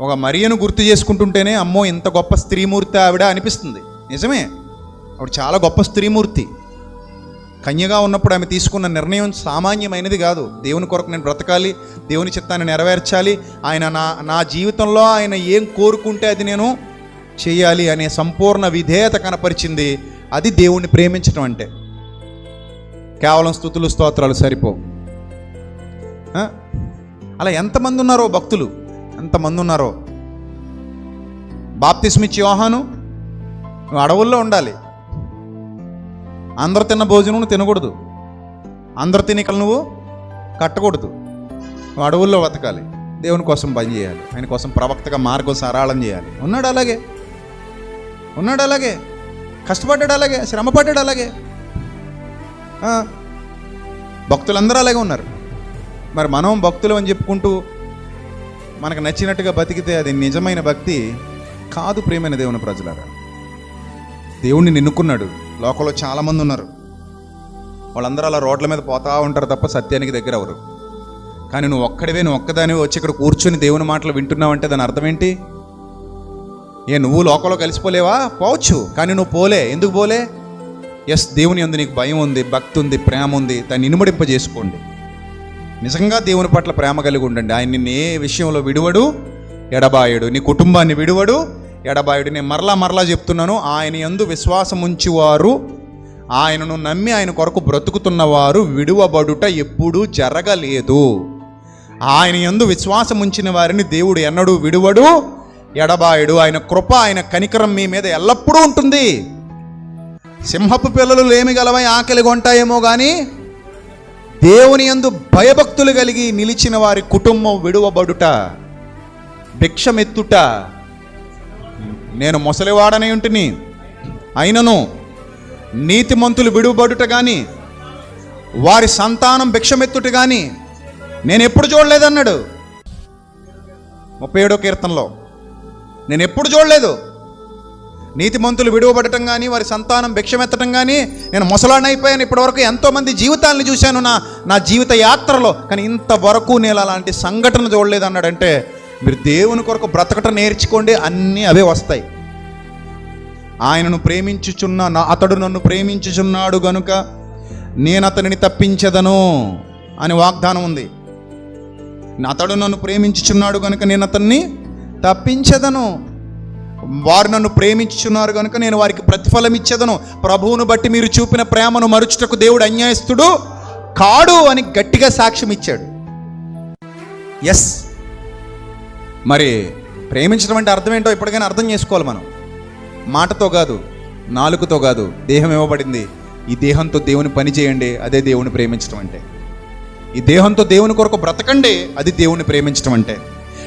ఒక మరియను గుర్తు చేసుకుంటుంటేనే అమ్మో ఇంత గొప్ప స్త్రీమూర్తి ఆవిడ అనిపిస్తుంది. నిజమే. ఆవిడ చాలా గొప్ప స్త్రీమూర్తి. కన్యగా ఉన్నప్పుడు ఆమె తీసుకున్న నిర్ణయం సామాన్యమైనది కాదు. దేవుని కొరకు నేను బ్రతకాలి దేవుని చిత్తాన్ని నెరవేర్చాలి ఆయన నా నా జీవితంలో ఆయన ఏం కోరుకుంటే అది నేను చేయాలి అనే సంపూర్ణ విధేయత కనపరిచింది. అది దేవుణ్ణి ప్రేమించడం అంటే. కేవలం స్థుతులు స్తోత్రాలు సరిపోవు. అలా ఎంతమంది ఉన్నారో భక్తులు. ఎంతమంది ఉన్నారో? బాప్తిస్మిచ్చి యోహాను? నువ్వు అడవుల్లో ఉండాలి. అందరు తిన్న భోజనం నువ్వు తినకూడదు. అందరు తినికలు నువ్వు కట్టకూడదు. నువ్వు అడవుల్లో బతకాలి. దేవుని కోసం పని చేయాలి. ఆయన కోసం ప్రవక్తగా మార్గం సరాళం చేయాలి. ఉన్నాడు అలాగే. ఉన్నాడు అలాగే. కష్టపడ్డాడు అలాగే. శ్రమపడ్డాడు అలాగే. ఆ, భక్తులందరూ అలాగే ఉన్నారు. మరి మనం భక్తులు అని చెప్పుకుంటూ మనకు నచ్చినట్టుగా బతికితే అది నిజమైన భక్తి కాదు ప్రేమైన దేవుని ప్రజలారా. దేవుణ్ణి నిన్నుకున్నాడు. లోకంలో చాలామంది ఉన్నారు. వాళ్ళందరూ అలా రోడ్ల మీద పోతా ఉంటారు తప్ప సత్యానికి దగ్గర అవరు కానీ నువ్వు ఒక్కడివే నువ్వు ఒక్కదానివే వచ్చి ఇక్కడ కూర్చొని దేవుని మాటలు వింటున్నావంటే దాని అర్థం ఏంటి ఏ నువ్వు లోకంలో కలిసిపోలేవా? పోవచ్చు. కానీ నువ్వు పోలే. ఎందుకు పోలే? ఎస్ దేవుని అందు నీకు భయం ఉంది భక్తి ఉంది ప్రేమ ఉంది. దాన్ని ఇనుమడింప చేసుకోండి నిజంగా దేవుని పట్ల ప్రేమ కలిగి ఉండండి. ఆయన నిన్ను ఏ విషయంలో విడువడు? ఎడబాయుడు. నీ కుటుంబాన్ని విడువడు. ఎడబాయుడు నేను మరలా మరలా చెప్తున్నాను ఆయన ఎందు విశ్వాసం ఉంచివారు ఆయనను నమ్మి ఆయన కొరకు బ్రతుకుతున్నవారు విడువబడుట ఎప్పుడూ జరగలేదు. ఆయన యందు విశ్వాసం ఉంచిన వారిని దేవుడు ఎన్నడూ విడువడు. ఎడబాయుడు ఆయన కృప ఆయన కనికరం మీ మీద ఎల్లప్పుడూ ఉంటుంది. సింహపు పిల్లలు లేమి గలవై ఆకలి కొంటాయేమో కానీ దేవుని యందు భయభక్తులు కలిగి నిలిచిన వారి కుటుంబం విడువబడుట భిక్షమెత్తుట. నేను ముసలివాడనే ఉంటుని. అయినను నీతిమంతులు విడువబడుట కానీ వారి సంతానం భిక్షమెత్తుట కానీ నేను ఎప్పుడు చూడలేదన్నాడు. ముప్పై ఏడో కీర్తనలో నేను ఎప్పుడు చూడలేదు. నీతిమంతులు విడువబడటం కానీ వారి సంతానం భిక్షమెత్తడం కానీ నేను ముసలాన్ని అయిపోయాను ఇప్పటివరకు ఎంతోమంది జీవితాలను చూశాను నా నా జీవిత యాత్రలో. కానీ ఇంతవరకు నేను అలాంటి సంఘటన చూడలేదు అన్నాడంటే మీరు దేవుని కొరకు బ్రతకటం నేర్చుకోండి అన్నీ అవే వస్తాయి. ఆయనను ప్రేమించుచున్న నా అతడు నన్ను ప్రేమించుచున్నాడు గనుక నేను అతనిని తప్పించదను అని వాగ్దానం ఉంది. అతడు నన్ను ప్రేమించుచున్నాడు కనుక నేను అతన్ని తప్పించదను. వారు నన్ను ప్రేమించున్నారు కనుక నేను వారికి ప్రతిఫలం ఇచ్చేదను. ప్రభువును బట్టి మీరు చూపిన ప్రేమను మరుచుటకు దేవుడు అన్యాయస్తుడు కాడు అని గట్టిగా సాక్ష్యం ఇచ్చాడు. ఎస్ మరి ప్రేమించడం అంటే అర్థం ఏంటో ఇప్పటికైనా అర్థం చేసుకోవాలి మనం. మాటతో కాదు నాలుగుతో కాదు దేహం ఇవ్వబడింది. ఈ దేహంతో దేవుని పని చేయండి అదే దేవుని ప్రేమించడం అంటే. ఈ దేహంతో దేవుని కొరకు బ్రతకండి అది దేవుణ్ణి ప్రేమించడం అంటే.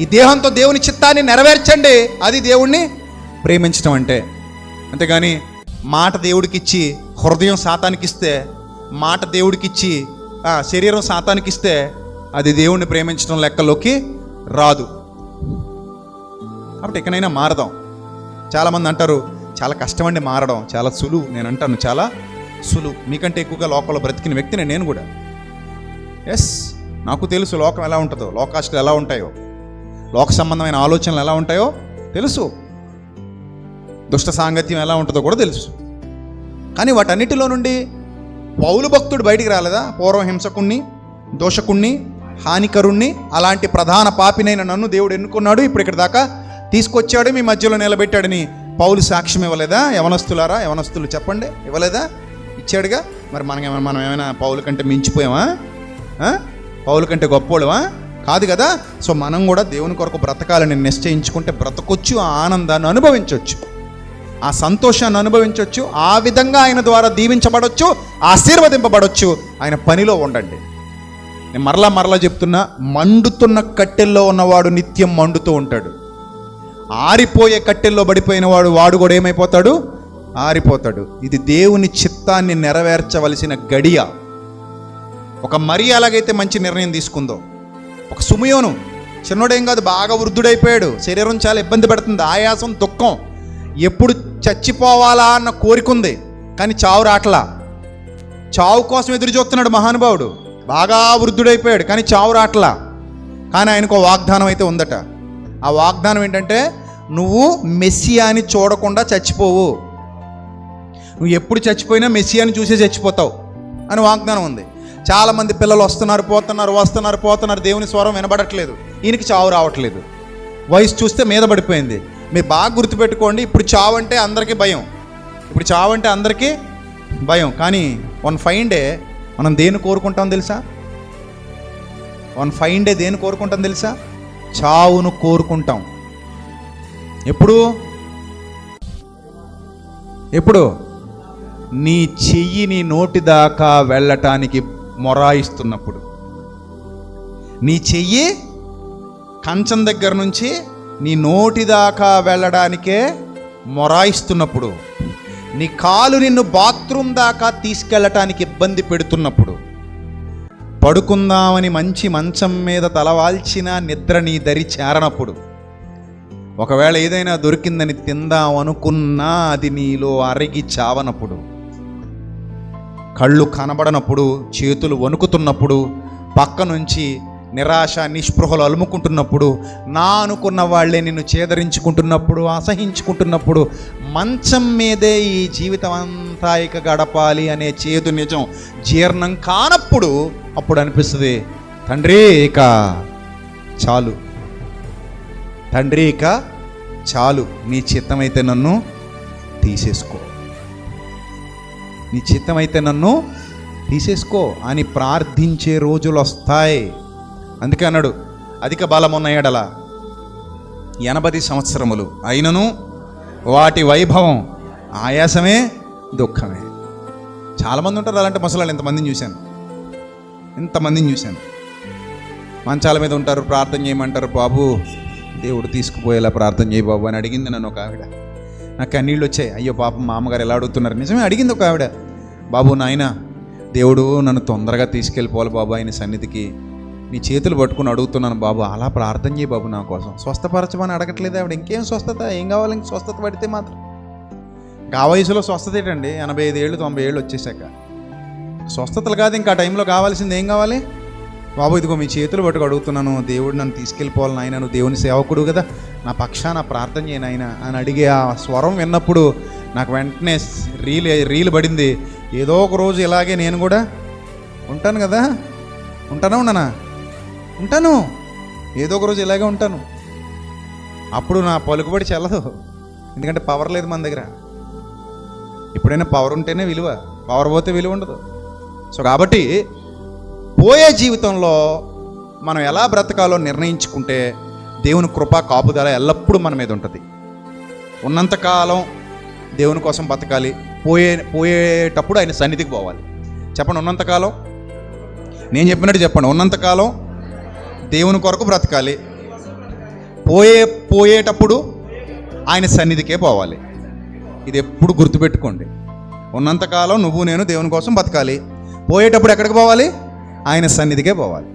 ఈ దేహంతో దేవుని చిత్తాన్ని నెరవేర్చండి అది దేవుణ్ణి ప్రేమించడం అంటే. అంతేగాని మాట దేవుడికిచ్చి హృదయం సాతానికిస్తే మాట దేవుడికిచ్చి శరీరం సాతానికిస్తే అది దేవుణ్ణి ప్రేమించడం లెక్కలోకి రాదు. కాబట్టి ఎక్కడైనా మారదాం. చాలామంది అంటారు చాలా కష్టమండి మారడం చాలా సులువు. నేను అంటాను చాలా సులువు. మీకంటే ఎక్కువగా లోకంలో బ్రతికిన వ్యక్తిని నేను కూడా. ఎస్ నాకు తెలుసు లోకం ఎలా ఉంటుందో లోకాస్తులు ఎలా ఉంటాయో లోక సంబంధమైన ఆలోచనలు ఎలా ఉంటాయో తెలుసు. దుష్ట సాంగత్యం ఎలా ఉంటుందో కూడా తెలుసు. కానీ వాటన్నిటిలో నుండి పౌలు భక్తుడు బయటికి రాలేదా? పూర్వం హింసకుణ్ణి దోషకుణ్ణి హానికరుణ్ణి అలాంటి ప్రధాన పాపినైన నన్ను దేవుడు ఎన్నుకున్నాడు ఇప్పుడు ఇక్కడ దాకా తీసుకొచ్చాడు మీ మధ్యలో నిలబెట్టాడని పౌలు సాక్ష్యం ఇవ్వలేదా? యవనస్తులారా? యవనస్తులు చెప్పండి ఇవ్వలేదా? ఇచ్చాడుగా? మరి మనం ఏమైనా మనం ఏమైనా పౌలు కంటే మించిపోయామా? పౌలు కంటే గొప్పోళ్ళమా? కాదు కదా? సో మనం కూడా దేవుని కొరకు బ్రతకాలని నిశ్చయించుకుంటే బ్రతకొచ్చు ఆ ఆనందాన్ని అనుభవించవచ్చు ఆ సంతోషాన్ని అనుభవించవచ్చు ఆ విధంగా ఆయన ద్వారా దీవించబడవచ్చు ఆశీర్వదింపబడవచ్చు ఆయన పనిలో ఉండండి. నేను మరలా మరలా చెప్తున్నా మండుతున్న కట్టెల్లో ఉన్నవాడు నిత్యం మండుతూ ఉంటాడు. ఆరిపోయే కట్టెల్లో పడిపోయిన వాడు వాడు కూడా ఏమైపోతాడు? ఆరిపోతాడు. ఇది దేవుని చిత్తాన్ని నెరవేర్చవలసిన గడియ. ఒక మరి ఎలాగైతే మంచి నిర్ణయం తీసుకుందో ఒక సుమయోను చిన్నోడేం కాదు బాగా వృద్ధుడైపోయాడు. శరీరం చాలా ఇబ్బంది పెడుతుంది ఆయాసం దుఃఖం. ఎప్పుడు చచ్చిపోవాలా అన్న కోరిక ఉంది కానీ చావు రాట్లా. చావు కోసం ఎదురు చూస్తున్నాడు మహానుభావుడు. బాగా వృద్ధుడైపోయాడు కానీ చావు రాట్లా. కానీ ఆయనకు వాగ్దానం అయితే ఉందట. ఆ వాగ్దానం ఏంటంటే నువ్వు మెస్సియాని చూడకుండా చచ్చిపోవు. నువ్వు ఎప్పుడు చచ్చిపోయినా మెస్సియాని చూసే చచ్చిపోతావు అని వాగ్దానం ఉంది. చాలామంది పిల్లలు వస్తున్నారు పోతున్నారు వస్తున్నారు పోతున్నారు దేవుని స్వరం వినబడట్లేదు. ఈయనకి చావు రావట్లేదు. వయసు చూస్తే మీద పడిపోయింది. మీరు బాగా గుర్తుపెట్టుకోండి. ఇప్పుడు చావు అంటే అందరికీ భయం. ఇప్పుడు చావు అంటే అందరికీ భయం. కానీ వన్ ఫైన్ డే మనం దేన్ని కోరుకుంటాం తెలుసా? వన్ ఫైన్ డే దేని కోరుకుంటాం తెలుసా? చావును కోరుకుంటాం. ఎప్పుడు? ఎప్పుడు? నీ చెయ్యి నీ నోటి దాకా వెళ్ళటానికి మొరాయిస్తున్నప్పుడు. నీ చెయ్యి కంచం దగ్గర నుంచి నీ నోటి దాకా వెళ్ళడానికే మొరాయిస్తున్నప్పుడు నీ కాలు నిన్ను బాత్రూమ్ దాకా తీసుకెళ్ళటానికి ఇబ్బంది పెడుతున్నప్పుడు పడుకుందామని మంచి మంచం మీద తలవాల్చిన నిద్ర నీ దరి చేరనప్పుడు ఒకవేళ ఏదైనా దొరికిందని తిందాం అనుకున్నా అది నీలో అరిగి చావనప్పుడు కళ్ళు కనబడనప్పుడు చేతులు వణుకుతున్నప్పుడు పక్క నుంచి నిరాశ నిస్పృహలు అలుముకుంటున్నప్పుడు నా అనుకున్న వాళ్ళే నిన్ను చేదరించుకుంటున్నప్పుడు అసహించుకుంటున్నప్పుడు మంచం మీదే ఈ జీవితం అంతా ఇక గడపాలి అనే చేదు నిజం జీర్ణం కానప్పుడు అప్పుడు అనిపిస్తుంది తండ్రి ఇక చాలు. తండ్రి ఇక చాలు. నీ చిత్తమైతే నన్ను తీసేసుకో. నీ చిత్తమైతే నన్ను తీసేసుకో అని ప్రార్థించే రోజులు వస్తాయి అందుకే అన్నాడు అధిక బలం ఉన్న ఎడల ఎనభై సంవత్సరములు అయినను వాటి వైభవం ఆయాసమే దుఃఖమే. చాలామంది ఉంటారు అలాంటి ముసలాళ్ళు ఇంతమందిని చూశాను. ఇంతమందిని చూశాను. మంచాల మీద ఉంటారు ప్రార్థన చేయమంటారు బాబు దేవుడు తీసుకుపోయేలా ప్రార్థన చేయి బాబు అని అడిగింది నన్ను ఒక ఆవిడ. నాకు కన్నీళ్ళు వచ్చాయి. అయ్యో పాపం మా అమ్మగారు ఎలా అడుగుతున్నారు? నిజమే అడిగింది ఒక ఆవిడ. బాబు నాయన దేవుడు నన్ను తొందరగా తీసుకెళ్ళిపోవాలి బాబు ఆయన సన్నిధికి నీ చేతులు పట్టుకుని అడుగుతున్నాను బాబు అలా ప్రార్థన చేయి బాబు నా కోసం. స్వస్థపరచమని అడగట్లేదు ఆవిడ? ఇంకేం స్వస్థత? ఏం కావాలి? ఇంక స్వస్థత పడితే మాత్రం. ఆ వయసులో స్వస్థత ఏంటండి? ఎనభై ఐదు ఏళ్ళు తొంభై ఏళ్ళు వచ్చేసాక స్వస్థతలు కాదు ఇంకా ఆ టైంలో కావాల్సింది ఏం కావాలి? బాబు ఇదిగో మీ చేతులు పట్టుకు అడుగుతున్నాను. దేవుడు నన్ను తీసుకెళ్ళిపోవాలి నాయన నువ్వు దేవుని సేవకుడు కదా. నా పక్షాన ప్రార్థన చేయను ఆయన అని అడిగే ఆ స్వరం విన్నప్పుడు నాకు వెంటనే రీల్ రీల్ పడింది. ఏదో ఒక రోజు ఇలాగే నేను కూడా ఉంటాను కదా? ఉంటానా ఉన్నానా ఉంటాను. ఏదో ఒక రోజు ఇలాగే ఉంటాను. అప్పుడు నా పలుకుబడి చెల్లదు. ఎందుకంటే పవర్ లేదు మన దగ్గర. ఎప్పుడైనా పవర్ ఉంటేనే విలువ. పవర్ పోతే విలువ ఉండదు. సో కాబట్టి పోయే జీవితంలో మనం ఎలా బ్రతకాలో నిర్ణయించుకుంటే దేవుని కృప కాపుదల ఎల్లప్పుడూ మన మీద ఉంటుంది. ఉన్నంతకాలం దేవుని కోసం బతకాలి. పోయే పోయేటప్పుడు ఆయన సన్నిధికి పోవాలి. చెప్పండి ఉన్నంతకాలం? నేను చెప్పినట్టు చెప్పండి ఉన్నంతకాలం దేవుని కొరకు బ్రతకాలి. పోయే పోయేటప్పుడు ఆయన సన్నిధికే పోవాలి. ఇది ఎప్పుడు గుర్తుపెట్టుకోండి. ఉన్నంతకాలం నువ్వు నేను దేవుని కోసం బతకాలి. పోయేటప్పుడు ఎక్కడికి పోవాలి? ఆయన సన్నిధికే పోవాలి.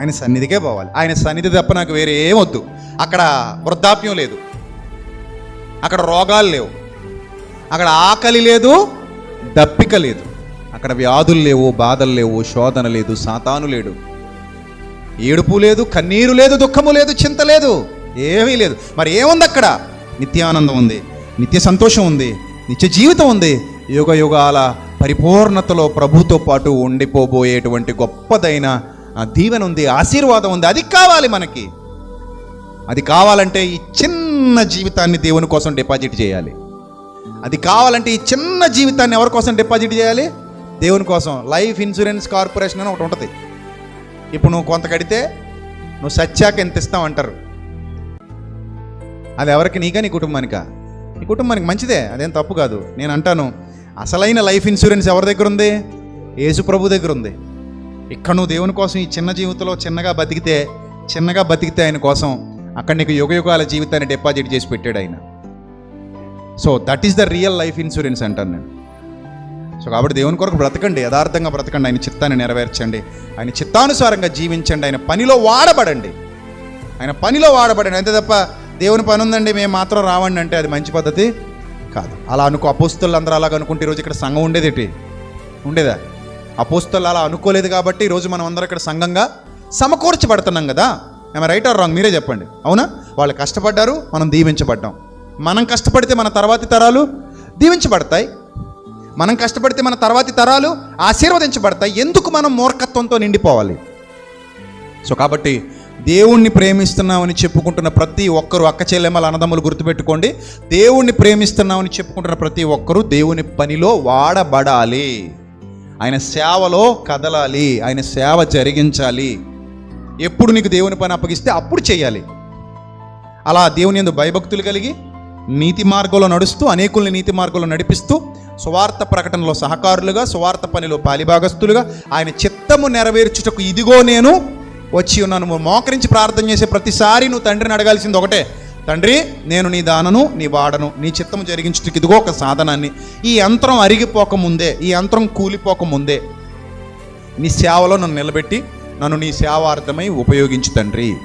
ఆయన సన్నిధికే పోవాలి. ఆయన సన్నిధి తప్ప నాకు వేరే ఏం వద్దు. అక్కడ వృద్ధాప్యం లేదు. అక్కడ రోగాలు లేవు. అక్కడ ఆకలి లేదు దప్పిక లేదు. అక్కడ వ్యాధులు లేవు బాధలు లేవు శోధన లేదు సాతాను లేడు. ఏడుపు లేదు కన్నీరు లేదు దుఃఖము లేదు చింత లేదు ఏమీ లేదు. మరి ఏముంది అక్కడ? నిత్యానందం ఉంది నిత్య సంతోషం ఉంది నిత్య జీవితం ఉంది. యుగ యుగాల పరిపూర్ణతలో ప్రభుతో పాటు ఉండిపోబోయేటువంటి గొప్పదైన ఆ దీవెన ఉంది ఆశీర్వాదం ఉంది. అది కావాలి మనకి. అది కావాలంటే ఈ చిన్న జీవితాన్ని దేవుని కోసం డిపాజిట్ చేయాలి. అది కావాలంటే ఈ చిన్న జీవితాన్ని ఎవరి కోసం డిపాజిట్ చేయాలి? దేవుని కోసం. లైఫ్ ఇన్సూరెన్స్ కార్పొరేషన్ అని ఒకటి ఉంటుంది. ఇప్పుడు నువ్వు కొంత కడితే నువ్వు సచ్చాక ఎంత ఇస్తావు అంటారు. అది ఎవరికి నీకా నీ కుటుంబానికా? నీ కుటుంబానికి మంచిదే అదేం తప్పు కాదు. నేను అంటాను అసలైన లైఫ్ ఇన్సూరెన్స్ ఎవరి దగ్గర ఉంది? యేసు ప్రభు దగ్గర ఉంది. ఇక్కడ నువ్వు దేవుని కోసం ఈ చిన్న జీవితంలో చిన్నగా బతికితే చిన్నగా బతికితే ఆయన కోసం అక్కడ నీకు యుగయుగాల జీవితాన్ని డిపాజిట్ చేసి పెట్టాడు ఆయన. So that is the real life insurance అంటాను నేను. సో కాబట్టి దేవుని కొరకు బ్రతకండి యథార్థంగా బ్రతకండి ఆయన చిత్తాన్ని నెరవేర్చండి. ఆయన చిత్తానుసారంగా జీవించండి ఆయన పనిలో వాడబడండి. ఆయన పనిలో వాడబడండి. అంతే తప్ప దేవుని పని ఉందండి మేము మాత్రం రావండి అంటే అది మంచి పద్ధతి కాదు. అలా అనుకో అపోస్తులు అందరూ అలాగ అనుకుంటే ఈరోజు ఇక్కడ సంఘం ఉండేది ఏంటి? ఉండేదా? అపోస్తులు అలా అనుకోలేదు కాబట్టి ఈరోజు మనం అందరం ఇక్కడ సంఘంగా సమకూర్చబడుతున్నాం కదా. ఏమైనా రైట్ ఆర్ రాంగ్ మీరే చెప్పండి. అవునా? వాళ్ళు కష్టపడ్డారు మనం దీవించబడ్డాం. మనం కష్టపడితే మన తర్వాతి తరాలు దీవించబడతాయి. మనం కష్టపడితే మన తర్వాతి తరాలు ఆశీర్వదించబడతాయి. ఎందుకు మనం మూర్ఖత్వంతో నిండిపోవాలి? సో కాబట్టి దేవుణ్ణి ప్రేమిస్తున్నామని చెప్పుకుంటున్న ప్రతి ఒక్కరు అక్క చెల్లెమ్మల అన్నదమ్ములు గుర్తుపెట్టుకోండి. దేవుణ్ణి ప్రేమిస్తున్నామని చెప్పుకుంటున్న ప్రతి ఒక్కరూ దేవుని పనిలో వాడబడాలి. ఆయన సేవలో కదలాలి. ఆయన సేవ జరిగించాలి. ఎప్పుడు నీకు దేవుని పని అప్పగిస్తే అప్పుడు చేయాలి. అలా దేవుని ఎందు భయభక్తులు కలిగి నీతి మార్గంలో నడుస్తూ అనేకుల్ని నీతి మార్గంలో నడిపిస్తూ సువార్త ప్రకటనలో సహకారులుగా సువార్త పనిలో పాలిభాగస్తులుగా ఆయన చిత్తము నెరవేర్చుటకు ఇదిగో నేను వచ్చి ఉన్నాను. మోకరించి ప్రార్థన చేసే ప్రతిసారి నువ్వు తండ్రిని అడగాల్సింది ఒకటే. తండ్రి నేను నీ దానను నీ వాడను నీ చిత్తము జరిగించుటకు ఇదిగో ఒక సాధనాన్ని. ఈ యంత్రం అరిగిపోకముందే ఈ యంత్రం కూలిపోకముందే నీ సేవలో నన్ను నిలబెట్టి నన్ను నీ సేవార్థమై ఉపయోగించు తండ్రి.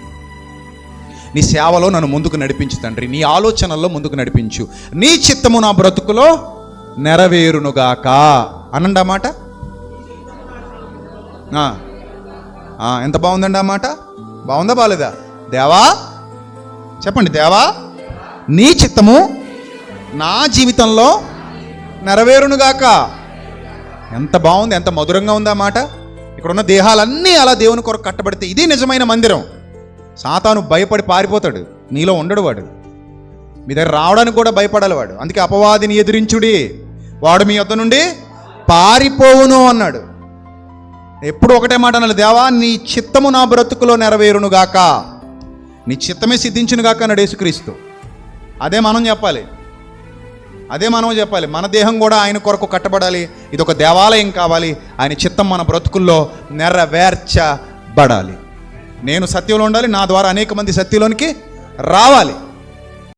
నీ సేవలో నన్ను ముందుకు నడిపించు తండ్రి. నీ ఆలోచనల్లో ముందుకు నడిపించు. నీ చిత్తము నా బ్రతుకులో నెరవేరునుగాక. అనండి ఆ మాట? ఎంత బాగుందండి ఆ మాట? బాగుందా బాలేదా దేవా చెప్పండి దేవా నీ చిత్తము నా జీవితంలో నెరవేరునుగాక. ఎంత బాగుంది ఎంత మధురంగా ఉందా మాట. ఇక్కడ ఉన్న దేహాలన్నీ అలా దేవుని కొరకు కట్టబడితే ఇది నిజమైన మందిరం. సాతాను భయపడి పారిపోతాడు. నీలో ఉండడు వాడు. మీ దగ్గర రావడానికి కూడా భయపడాలి వాడు. అందుకే అపవాదిని ఎదిరించుడి. వాడు మీ యొద్ద నుండి పారిపోవును అన్నాడు. ఎప్పుడు ఒకటే మాట అన్నాడు దేవా నీ చిత్తము నా బ్రతుకులో నెరవేరును గాక నీ చిత్తమే సిద్ధించునుగాక అన్నాడు యేసుక్రీస్తు. అదే మనం చెప్పాలి. అదే మనం చెప్పాలి. మన దేహం కూడా ఆయన కొరకు కట్టబడాలి. ఇది ఒక దేవాలయం కావాలి. ఆయన చిత్తం మన బ్రతుకుల్లో నెరవేర్చబడాలి. నేను సత్యంలో ఉండాలి నా ద్వారా అనేక మంది సత్యంలోనికి రావాలి.